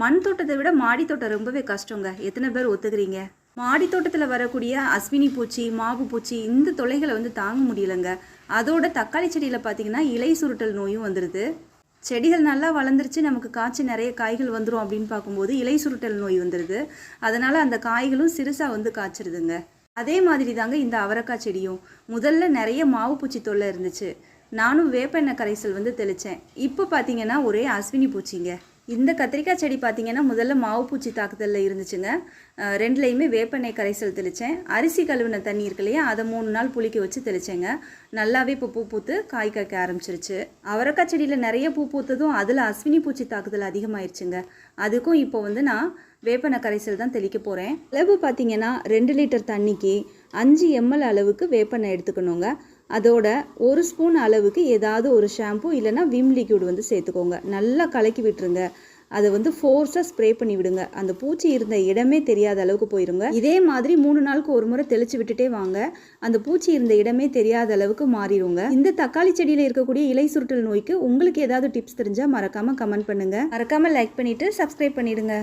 மண் தோட்டத்தை விட மாடி தோட்டம் ரொம்பவே கஷ்டங்க. எத்தனை பேர் ஒத்துக்கிறீங்க? மாடி தோட்டத்தில் வரக்கூடிய அஸ்வினி பூச்சி மாவு பூச்சி இந்த தொலைகளை வந்து தாங்க முடியலங்க. அதோட தக்காளி செடியில் பார்த்தீங்கன்னா இலை சுருட்டல் நோயும் வந்துடுது செடிகள் நல்லா வளர்ந்துருச்சு நமக்கு காய்ச்சி நிறைய காய்கள் வந்துடும் அப்படின்னு பார்க்கும்போது இலை சுருட்டல் நோய் வந்துடுது அதனால் அந்த காய்களும் சிறுசாக வந்து காய்ச்சிருதுங்க. அதே மாதிரி தாங்க இந்த அவரக்காய் செடியும். முதல்ல நிறைய மாவு பூச்சி தொல்லை இருந்துச்சு. நானும் வேப்பெண்ணெய் கரைசல் வந்து தெளித்தேன் இப்போ பார்த்தீங்கன்னா ஒரே அஸ்வினி பூச்சிங்க. இந்த கத்திரிக்காய் செடி பார்த்திங்கன்னா முதல்ல மாவு பூச்சி தாக்குதலில் இருந்துச்சுங்க. ரெண்டுலேயுமே வேப்பெண்ணெய் கரைசல் தெளித்தேன் அரிசி கழுவின தண்ணி இருக்கு இல்லையா அதை மூணு நாள் புளிக்க வச்சு தெளித்தேங்க நல்லாவே இப்போ பூ பூத்து காய் காய்க்க ஆரம்பிச்சிருச்சு. அவரைக்காய் செடியில் நிறைய பூ பூத்ததும் அதில் அஸ்வினி பூச்சி தாக்குதல் அதிகமாயிருச்சுங்க. அதுக்கும் இப்போ வந்து நான் வேப்பெண்ணெய் கரைசல் தான் தெளிக்க போகிறேன் அளவு பார்த்திங்கன்னா ரெண்டு லிட்டர் தண்ணிக்கு அஞ்சு எம்எல் அளவுக்கு வேப்பெண்ணெய் எடுத்துக்கணுங்க. அதோட ஒரு ஸ்பூன் அளவுக்கு ஏதாவது ஒரு ஷாம்பு இல்லைன்னா விம் லிக்யூட் வந்து சேர்த்துக்கோங்க. நல்லா கலக்கி விட்டுருங்க. அதை வந்து ஃபோர்ஸாக ஸ்ப்ரே பண்ணி விடுங்க. அந்த பூச்சி இருந்த இடமே தெரியாத அளவுக்கு போயிருங்க. இதே மாதிரி மூணு நாளுக்கு ஒரு முறை தெளிச்சு விட்டுட்டே வாங்க. அந்த பூச்சி இருந்த இடமே தெரியாத அளவுக்கு மாறிடுங்க. இந்த தக்காளி செடியில் இருக்கக்கூடிய இலை சுருட்டல் நோய்க்கு உங்களுக்கு ஏதாவது டிப்ஸ் தெரிஞ்சால் மறக்காமல் கமெண்ட் பண்ணுங்க. மறக்காமல் லைக் பண்ணிவிட்டு சப்ஸ்கிரைப் பண்ணிவிடுங்க